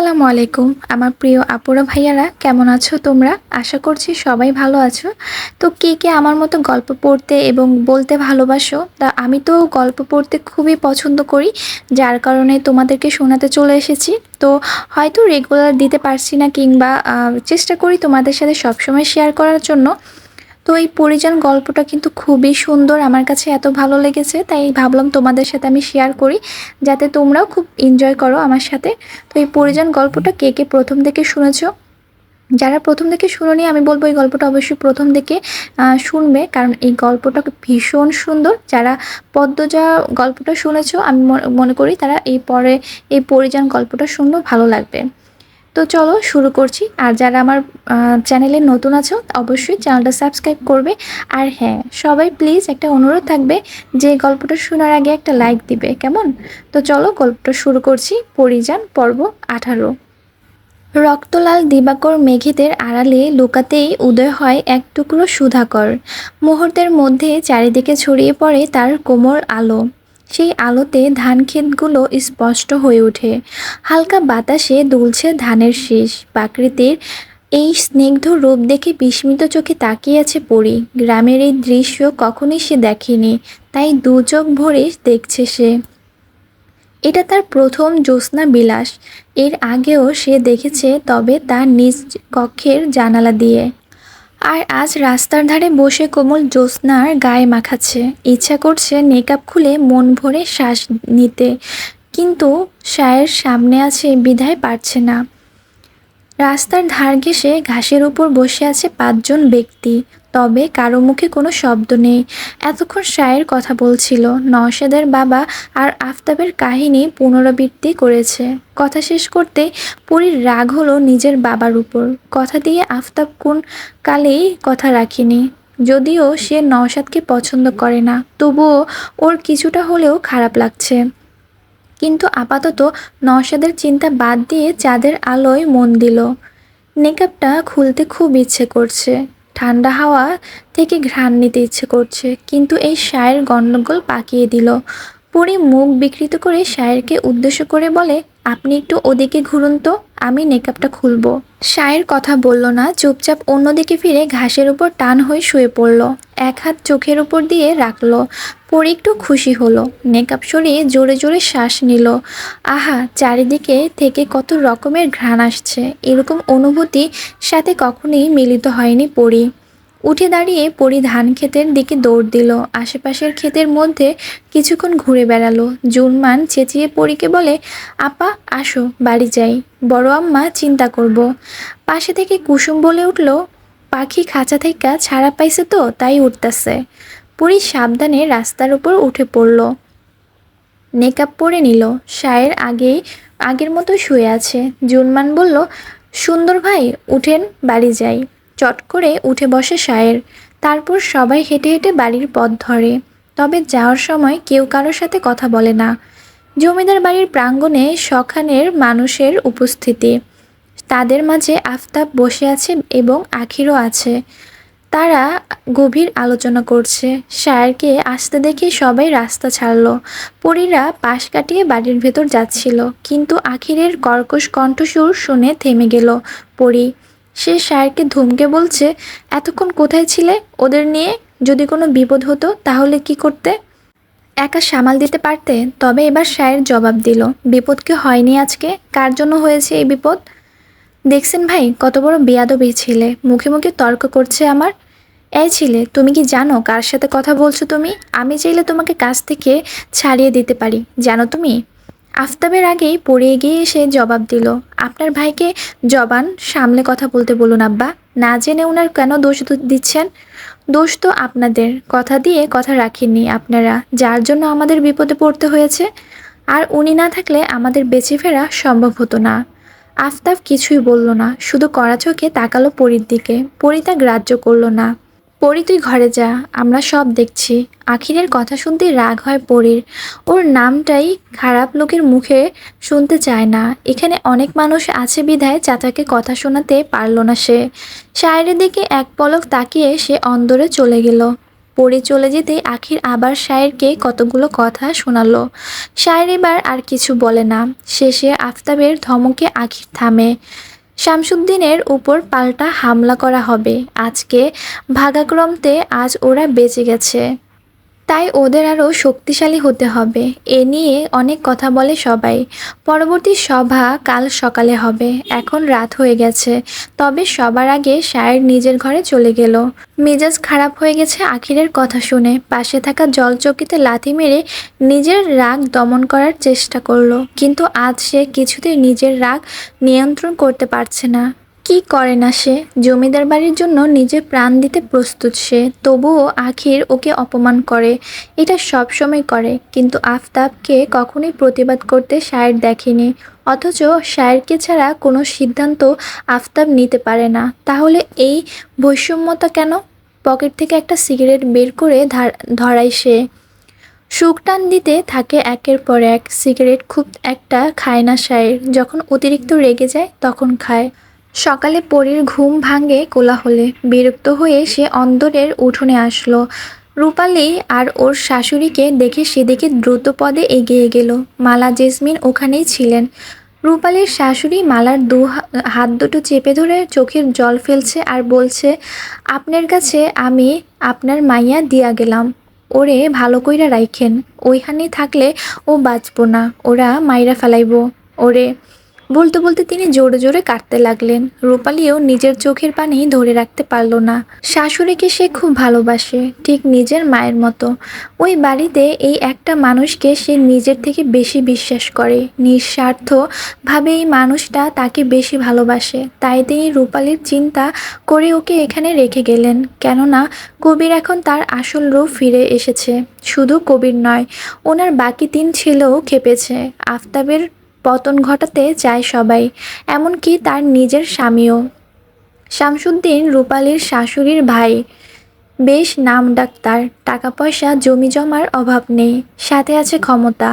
আসসালামু আলাইকুম। আমার প্রিয় আপুরা ভাইয়ারা, কেমন আছো তোমরা? আশা করছি সবাই ভালো আছো। তো কে কে আমার মতো গল্প পড়তে এবং বলতে ভালোবাসো, তা আমি তো গল্প পড়তে খুবই পছন্দ করি, যার কারণে তোমাদেরকে শোনাতে চলে এসেছি। তো হয়তো রেগুলার দিতে পারছি না কিংবা চেষ্টা করি তোমাদের সাথে সবসময় শেয়ার করার জন্য। তো এই পরিজন গল্পটা কিন্তু খুবই সুন্দর, আমার কাছে এত ভালো লেগেছে, তাই ভাবলাম তোমাদের সাথে আমি শেয়ার করি, যাতে তোমরাও খুব এনজয় করো আমার সাথে। তো এই পরিজন গল্পটা কে কে প্রথম থেকে শুনেছো? যারা প্রথম থেকে শুনোনি, আমি বলব এই গল্পটা অবশ্যই প্রথম থেকে শুনবে, কারণ এই গল্পটা ভীষণ সুন্দর। যারা পদ্মজা গল্পটা শুনেছো, আমি মনে- করি তারা এই পরে, এই পরিজন গল্পটা শুনলেও ভালো লাগবে। তো চলো শুরু করছি। আর যারা আমার চ্যানেলে নতুন আছো, অবশ্যই চ্যানেলটা সাবস্ক্রাইব করবে। আর হ্যাঁ সবাই প্লিজ একটা অনুরোধ থাকবে যে গল্পটা শোনার আগে একটা লাইক দিবে, কেমন? তো চলো গল্পটা শুরু করছি। পরিযান, পর্ব আঠারো। রক্তলাল দিবাকর মেঘেদের আড়ালে লুকাতেই উদয় হয় এক টুকরো সুধাকর। মুহূর্তের মধ্যে চারিদিকে ছড়িয়ে পড়ে তার কোমর আলো। সেই আলোতে ধান ক্ষেতগুলো স্পষ্ট হয়ে ওঠে। হালকা বাতাসে দুলছে ধানের শীষ। প্রাকৃতির এই স্নিগ্ধ রূপ দেখে বিস্মিত চোখে তাকিয়ে আছে পরি। গ্রামের এই দৃশ্য কখনই সে দেখেনি, তাই দু চোখ ভরে দেখছে সে। এটা তার প্রথম জ্যোৎস্না বিলাস। এর আগেও সে দেখেছে, তবে তার নিজ কক্ষের জানালা দিয়ে। আর আজ রাস্তার ধারে বসে কোমল জ্যোৎস্নার গায়ে মাখাচ্ছে। ইচ্ছা করছে মেকআপ খুলে মন ভরে শ্বাস নিতে, কিন্তু সায়ের সামনে আছে বিধায় পারছে না। রাস্তার ধার ঘেসে ঘাসের উপর বসে আছে পাঁচজন ব্যক্তি। তবে কারও মুখে কোনো শব্দ নেই। এতক্ষণ শায়ের কথা বলছিল, নওশেদের বাবা আর আফতাবের কাহিনী পুনরাবৃত্তি করেছে। কথা শেষ করতে পুরীর রাগ হলো নিজের বাবার উপর। কথা দিয়ে আফতাব কোন কালেই কথা রাখিনি। যদিও সে নওশাদকে পছন্দ করে না, তবুও ওর কিছুটা হলেও খারাপ লাগছে। কিন্তু আপাতত নওশাদের চিন্তা বাদ দিয়ে চাঁদের আলোয় মন দিল। নেকআপটা খুলতে খুব ইচ্ছে করছে। ঠান্ডা হাওয়া থেকে ঘ্রাণ নিতে ইচ্ছে করছে, কিন্তু এই সায়ের গণ্ডগোল পাকিয়ে দিল। পরে মুখ বিকৃত করে সায়েরকে উদ্দেশ্য করে বলে, আপনি একটু ওদিকে ঘুরুন তো, আমি নেকআপটা খুলবো। সায়ের কথা বলল না, চুপচাপ অন্যদিকে ফিরে ঘাসের উপর টান হয়ে শুয়ে পড়ল। এক হাত চোখের উপর দিয়ে রাখল। পরি একটু খুশি হলো। নেকআপ সরিয়ে জোরে জোরে শ্বাস নিল। আহা, চারিদিকে থেকে কত রকমের ঘ্রাণ আসছে। এরকম অনুভূতি সাথে কখনোই মিলিত হয়নি পরি। উঠে দাঁড়িয়ে পরি ধান ক্ষেতের দিকে দৌড় দিল। আশেপাশের ক্ষেতের মধ্যে কিছুক্ষণ ঘুরে বেড়ালো। জুনমান চেঁচিয়ে পরীকে বলে, আপা, আসো, বাড়ি যাই। বড় আম্মা চিন্তা করব। পাশে থেকে কুসুম বলে উঠল পাখি খাঁচা থেকে ছাড়া পাইছে তো, তাই উঠতেছে পরি সাবধানে রাস্তার উপর উঠে পড়ল। মেকআপ পরে নিল। সায়ের আগেই, আগের মতো শুয়ে আছে। জুনমান বলল, সুন্দর ভাই, উঠেন, বাড়ি যাই। চট করে উঠে বসে সায়ের তারপর সবাই হেঁটে হেঁটে বাড়ির পথ ধরে। তবে যাওয়ার সময় কেউ কারোর সাথে কথা বলে না। জমিদার বাড়ির প্রাঙ্গণে সখানের মানুষের উপস্থিতি। তাদের মাঝে আফতাব বসে আছে এবং আখিরও আছে। তারা গভীর আলোচনা করছে। শায়ারকে আসতে দেখে সবাই রাস্তা ছাড়লো। পরীরা পাশ কাটিয়ে বাড়ির ভেতর যাচ্ছিল। কিন্তু আখিরের কর্কশ কণ্ঠসুর শুনে থেমে গেল পরী। সে শায়ারকে ধমকে বলছে, এতক্ষণ কোথায় ছিলে? ওদের নিয়ে যদি কোনো বিপদ হতো, তাহলে কি করতে? একা সামাল দিতে পারতে, তবে এবার শায়ের জবাব দিল, বিপদ কি হয়নি আজকে? কার জন্য হয়েছে এই বিপদ? দেখছেন ভাই, কত বড় বেয়াদব ছেলে। মুখে মুখে তর্ক করছে আমার। এই ছেলে, তুমি কি জানো কার সাথে কথা বলছো তুমি? আমি চাইলে তোমাকে কাছ থেকে ছাড়িয়ে দিতে পারি, জানো তুমি? আফতাবের আগেই পড়ে গিয়ে এসে জবাব দিল, আপনার ভাইকে জবান সামলে কথা বলতে বলুন আব্বা। না জেনে ওনার কেন দোষ দিচ্ছেন? দোষ তো আপনাদের। কথা দিয়ে কথা রাখেননি আপনারা, যার জন্য আমাদের বিপদে পড়তে হয়েছে। আর উনি না থাকলে আমাদের বেঁচে ফেরা সম্ভব হতো না। আফতাব কিছুই বলল না, শুধু কড়া চোখে তাকালো পরীর দিকে। পরি তা গ্রাহ্য করল না। পরি, তুই ঘরে যা, আমরা সব দেখছি। আখিরের কথা শুনতে রাগ হয় পরীর। ওর নামটাই খারাপ লোকের মুখে শুনতে চায় না। এখানে অনেক মানুষ আছে বিধায় চাচাকে কথা শোনাতে পারল না সে। শায়ের দিকে এক পলক তাকিয়ে সে অন্দরে চলে গেল। পড়ে চলে যেতে আখির আবার শায়েরকে কতগুলো কথা শোনালো। শায়ের এবার আর কিছু বলে না। শেষে আফতাবের ধমকে আখির থামে। শামসুদ্দিনের উপর পাল্টা হামলা করা হবে। আজকে ভাগাক্রমতে আজ ওরা বেঁচে গেছে। তাই ওদের আরও শক্তিশালী হতে হবে। এ নিয়ে অনেক কথা বলে সবাই। পরবর্তী সভা কাল সকালে হবে। এখন রাত হয়ে গেছে। তবে সবার আগে শায়ের নিজের ঘরে চলে গেল। মেজাজ খারাপ হয়ে গেছে আখিরের কথা শুনে। পাশে থাকা জলচকিতে লাথি মেরে নিজের রাগ দমন করার চেষ্টা করল। কিন্তু আজ সে কিছুতেই নিজের রাগ নিয়ন্ত্রণ করতে পারছে না। কি করে না সে? জমিদার বাড়ির জন্য নিজের প্রাণ দিতে প্রস্তুত সে, তবুও আখির ওকে অপমান করে। এটা সব সময় করে, কিন্তু আফতাবকে কখনোই প্রতিবাদ করতে শায়ের দেখেনি। অথচ শায়েরকে ছাড়া কোনো সিদ্ধান্ত আফতাব নিতে পারে না। তাহলে এই বৈষম্যতা কেন? পকেট থেকে একটা সিগারেট বের করে ধার- ধরায় সে। সুখ টান দিতে থাকে একের পর এক। সিগারেট খুব একটা খায় না শায়ের। যখন অতিরিক্ত রেগে যায়, তখন খায়। সকালে পরীর ঘুম ভাঙে কোলাহলে। বিরক্ত হয়ে সে অন্দরের উঠোনে আসলো। রূপালী আর ওর শাশুড়িকে দেখে সেদিকে দ্রুত পদে এগিয়ে গেল। মালা জেসমিন ওখানেই ছিলেন। রূপালীর শাশুড়ি মালার দু হাত দুটো চেপে ধরে চোখের জল ফেলছে আর বলছে, আপনার কাছে আমি আপনার মাইয়া দিয়া গেলাম। ওরে ভালো কইরা রাইখেন। ওইখানে থাকলে ও বাঁচবো না। ওরা মাইরা ফেলাইব। ওরে বলতে বলতে তিনি জোরে জোরে কাটতে লাগলেন। রূপালীও নিজের চোখের পানি ধরে রাখতে পারল না। শাশুড়িকে সে খুব ভালোবাসে, ঠিক নিজের মায়ের মতো। ওই বাড়িতে এই একটা মানুষকে সে নিজের থেকে বেশি বিশ্বাস করে। নিঃস্বার্থ ভাবে এই মানুষটা তাকে বেশি ভালোবাসে। তাই তিনি রূপালীর চিন্তা করে ওকে এখানে রেখে গেলেন। কেননা কবির এখন তার আসল রূপ ফিরে এসেছে। শুধু কবির নয়, ওনার বাকি তিন ছেলেও খেপেছে। আফতাবের পতন ঘটাতে চায় সবাই, এমনকি তার নিজের স্বামীও। শামসুদ্দিন রূপালীর শাশুড়ির ভাই। বেশ নাম ডাক্তার টাকা পয়সা জমি জমার অভাব নেই, সাথে আছে ক্ষমতা।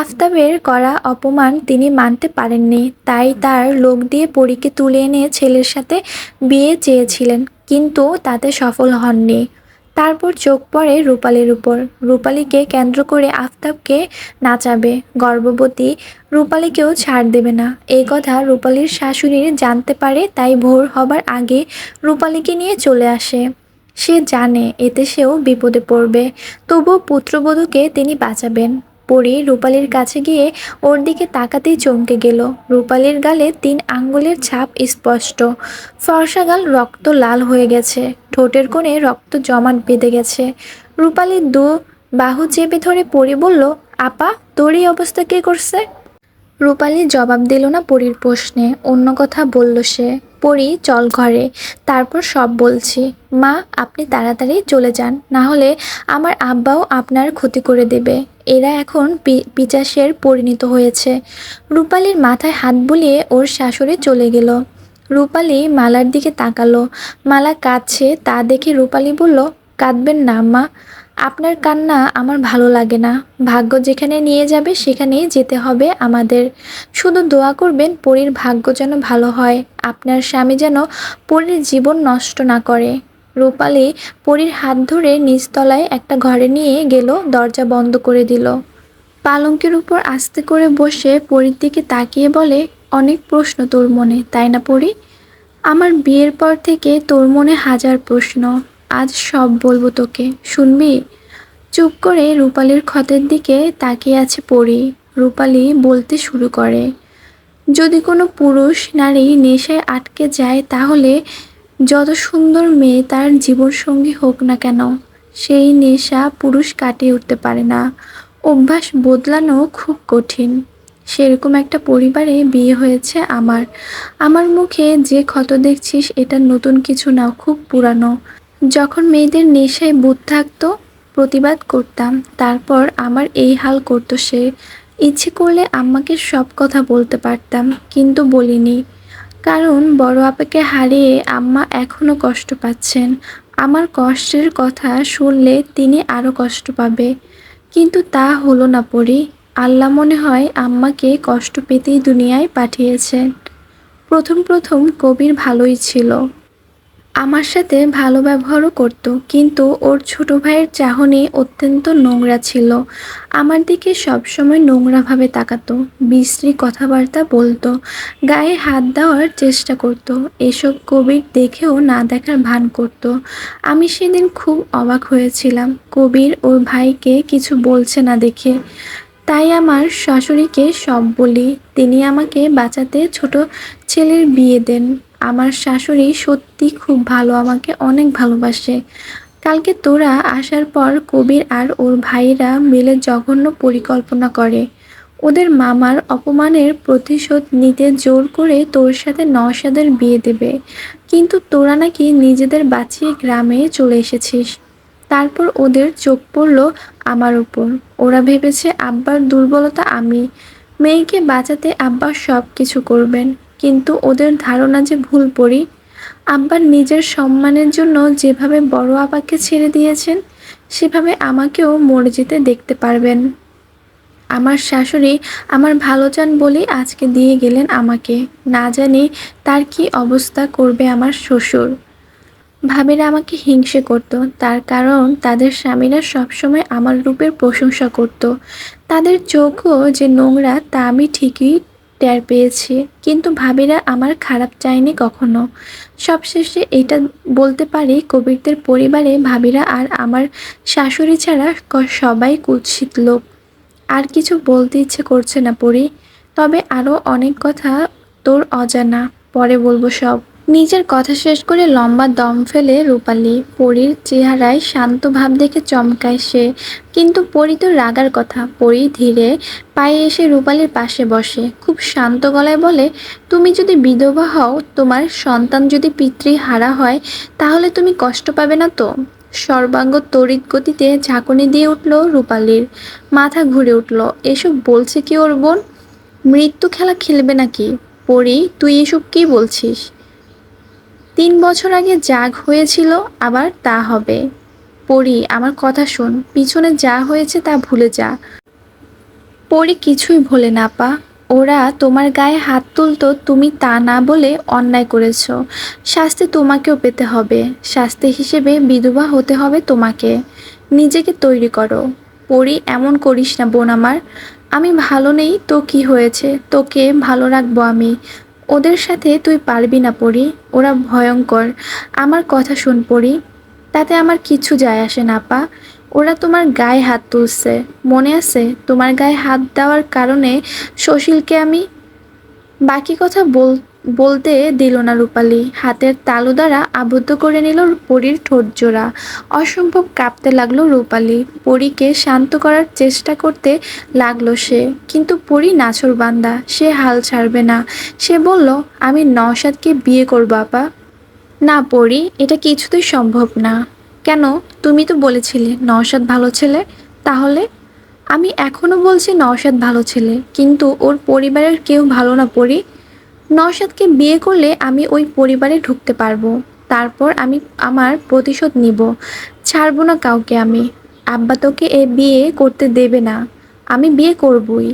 আফতাবের করা অপমান তিনি মানতে পারেননি, তাই তার লোক দিয়ে পরীকে তুলে এনে ছেলের সাথে বিয়ে চেয়েছিলেন, কিন্তু তাতে সফল হননি। তারপর চোখ পড়ে রূপালির উপর। রূপালীকে কেন্দ্র করে আফতাবকে নাচাবে। গর্ভবতী রূপালীকেও ছাড় দেবে না। এই কথা রূপালীর শাশুড়ির জানতে পারে, তাই ভোর হবার আগে রূপালীকে নিয়ে চলে আসে। সে জানে, এতে সেও বিপদে পড়বে। তবু পুত্রবধূকে তিনি বাঁচাবেন। পরি রূপালীর কাছে গিয়ে ওর দিকে তাকাতেই চমকে গেল। রূপালীর গালে তিন আঙ্গুলের ছাপ স্পষ্ট। ফর্সা গাল রক্ত লাল হয়ে গেছে। ঠোঁটের কোণে রক্ত জমাট বেঁধে গেছে। রূপালীর দু বাহু চেপে ধরে পরি বলল, আপা, তোর এই অবস্থা কে করছে? রূপালী জবাব দিল না পরীর প্রশ্নে। অন্য কথা বলল সে। পরি, চল ঘরে। তারপর সব বলছি। মা, আপনি তাড়াতাড়ি চলে যান। না হলে আমার আব্বাও আপনার ক্ষতি করে দেবে। এরা এখন পিচাসের পরিণত হয়েছে। রূপালির মাথায় হাত বুলিয়ে ওর শাশুড়ি চলে গেল। রূপালি মালার দিকে তাকালো। মালা কাঁদছে, তা দেখে রূপালি বলল, কাঁদবেন না, মা। আপনার কান্না আমার ভালো লাগে না। ভাগ্য যেখানে নিয়ে যাবে সেখানেই যেতে হবে আমাদের। শুধু দোয়া করবেন, পরীর ভাগ্য যেন ভালো হয়। আপনার স্বামী যেন পরীর জীবন নষ্ট না করে। রূপালী পরীর হাত ধরে নিচতলায় একটা ঘরে নিয়ে গেল, দরজা বন্ধ করে দিল। পালঙ্কের উপর আস্তে করে বসে পরীর দিকে তাকিয়ে বলে, অনেক প্রশ্ন তোর মনে, তাই না পড়ি আমার বিয়ের পর থেকে তোর মনে হাজার প্রশ্ন, আজ সব বলব তোকে, শুনবি? চুপ করে রূপালির ক্ষতের দিকে তাকিয়ে আছে পরি। রূপালী বলতে শুরু করে, যদি কোনো পুরুষ নারী নেশায় আটকে যায় তাহলে যত সুন্দর মেয়ে তার জীবনসঙ্গী হোক না কেন, সেই নেশা পুরুষ কাটিয়ে উঠতে পারে না। অভ্যাস বদলানো খুব কঠিন। সেরকম একটা পরিবারে বিয়ে হয়েছে আমার। আমার মুখে যে ক্ষত দেখছিস এটা নতুন কিছু না, খুব পুরানো। যখন মেয়েদের নেশায় বুধ থাকতো, প্রতিবাদ করতাম। তারপর আমার এই হাল করতো সে। ইচ্ছে করলে আম্মাকে সব কথা বলতে পারতাম, কিন্তু বলিনি। কারণ বড় আপাকে হারিয়ে আম্মা এখনও কষ্ট পাচ্ছেন। আমার কষ্টের কথা শুনলে তিনি আরও কষ্ট পাবে। কিন্তু তা হলো না পরি। আল্লাহ মনে হয় আম্মাকে কষ্ট পেতেই দুনিয়ায় পাঠিয়েছেন। প্রথম প্রথম কবির ভালোই ছিল। আমার সাথে ভালো ব্যবহারও করত, কিন্তু ওর ছোট ভাইয়ের চাহনি অত্যন্ত নোংরা ছিল। আমার দিকে সবসময় নোংরাভাবে তাকাতো, বিশ্রী কথাবার্তা বলতো, গায়ে হাত দেওয়ার চেষ্টা করত, এসব কবির দেখেও না দেখার ভান করত। আমি সেদিন খুব অবাক হয়েছিলাম, কবির ওর ভাইকে কিছু বলছে না দেখে। তাই আমার শাশুড়িকে সব বলি, তিনি আমাকে বাঁচাতে ছোট ছেলের বিয়ে দেন। আমার শাশুড়ি সত্যি খুব ভালো, আমাকে অনেক ভালোবাসে। কালকে তোরা আসার পর কবির আর ওর ভাইরা মিলে জঘন্য পরিকল্পনা করে। ওদের মামার অপমানের প্রতিশোধ নিতে জোর করে তোর সাথে নওশাদের বিয়ে দেবে। কিন্তু তোরা নাকি নিজেদের বাঁচিয়ে গ্রামে চলে এসেছিস। তারপর ওদের চোখ পড়ল আমার উপর। ওরা ভেবেছে আব্বার দুর্বলতা আমি। মেয়েকে বাঁচাতে আব্বা সব কিছু করবেন। কিন্তু ওদের ধারণা যে ভুল পড়ি আব্বার নিজের সম্মানের জন্য যেভাবে বড় আপাকে ছেড়ে দিয়েছেন, সেভাবে আমাকেও মরে যেতে দেখতে পারবেন। আমার শাশুড়ি আমার ভালো চান বলেই আজকে দিয়ে গেলেন আমাকে। না জানি তার কি অবস্থা করবে আমার শ্বশুর। ভাবিরা আমাকে হিংসে করত, তার কারণ তাদের স্বামীরা সবসময় আমার রূপের প্রশংসা করত। তাদের চোখও যে নোংরা তা আমি ঠিকই টের পেয়েছি, কিন্তু ভাবিরা আমার খারাপ চায়নি কখনো। সবশেষে এটা বলতে পারি, কবিরদের পরিবারে ভাবিরা আর আমার শাশুড়ি ছাড়া সবাই কুৎসিত লোক। আর কিছু বলতে ইচ্ছে করছে না পড়ি, তবে আরও অনেক কথা তোর অজানা, পরে বলব সব। নিজের কথা শেষ করে লম্বা দম ফেলে রূপালী পরীর চেহারায় শান্ত ভাব দেখে চমকায় সে। কিন্তু পরি তো রাগার কথা। পরি ধীরে পায়ে এসে রূপালীর পাশে বসে। খুব শান্ত গলায় বলে, তুমি যদি বিধবা হও, তোমার সন্তান যদি পিতৃ হারা হয়, তাহলে তুমি কষ্ট পাবে না তো? সর্বাঙ্গ তড়িৎ গতিতে ঝাঁকুনি দিয়ে উঠল রূপালীর। মাথা ঘুরে উঠল, এসব বলছে কি ওর বোন? মৃত্যু খেলা খেলবে নাকি? পরি, তুই এসব কি বলছিস? তিন বছর আগে জাগ হয়েছিল, আবার তা হবে। পড়ি আমার কথা শোন, পিছনে যা হয়েছে তা ভুলে যা। পড়ি কিছুই ভোলে না পা ওরা তোমার গায়ে হাত তুলতো, তুমি তা না বলে অন্যায় করেছ। শাস্তি তোমাকেও পেতে হবে। শাস্তি হিসেবে বিধবা হতে হবে তোমাকে। নিজেকে তৈরি করো। পড়ি এমন করিস না, বোন আমার। আমি ভালো নেই, তো কি হয়েছে? তোকে ভালো রাখব আমি। ওদের সাথে তুই পারবি না পড়ি, ওরা ভয়ঙ্কর। আমার কথা শুন পড়ি, তাতে আমার কিছু যায় আসে না পা ওরা তোমার গায়ে হাত তুলছে। মনে আছে তোমার গায়ে হাত দেওয়ার কারণে সুশীলকে আমি বাকি কথা বল বলতে দিল না রূপালি। হাতের তালু দ্বারা আবদ্ধ করে নিল পরীর ঠোঁটজোড়া অসম্ভব কাঁপতে লাগল রূপালী। পরীকে শান্ত করার চেষ্টা করতে লাগল সে। কিন্তু পরী নাছর বান্দা, সে হাল ছাড়বে না। সে বলল, আমি নওশাদকে বিয়ে করব, আপা। না পড়ি এটা কিছুতেই সম্ভব না। কেন? তুমি তো বলেছিলে নওশাদ ভালো ছেলে। তাহলে? আমি এখনও বলছি নওশাদ ভালো ছেলে, কিন্তু ওর পরিবারের কেউ ভালো না পড়ি নওশাদকে বিয়ে করলে আমি ওই পরিবারে ঢুকতে পারব। তারপর আমি আমার প্রতিশোধ নিব। ছাড়বো না কাউকে আমি। আব্বা তোকে এ বিয়ে করতে দেবে না। আমি বিয়ে করবই।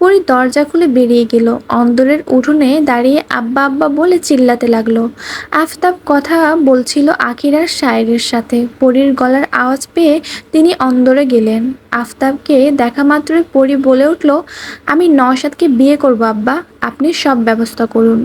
পরি দরজা খুলে বেরিয়ে গেল। অন্দরের উঠোনে দাঁড়িয়ে আব্বা আব্বা বলে চিল্লাতে লাগল। আফতাব কথা বলছিল আকিরার শায়েরের সাথে। পরীর গলার আওয়াজ পেয়ে তিনি অন্দরে গেলেন। আফতাবকে দেখা মাত্রই পরি বলে উঠল, আমি নওশাদকে বিয়ে করব আব্বা, আপনি সব ব্যবস্থা করুন।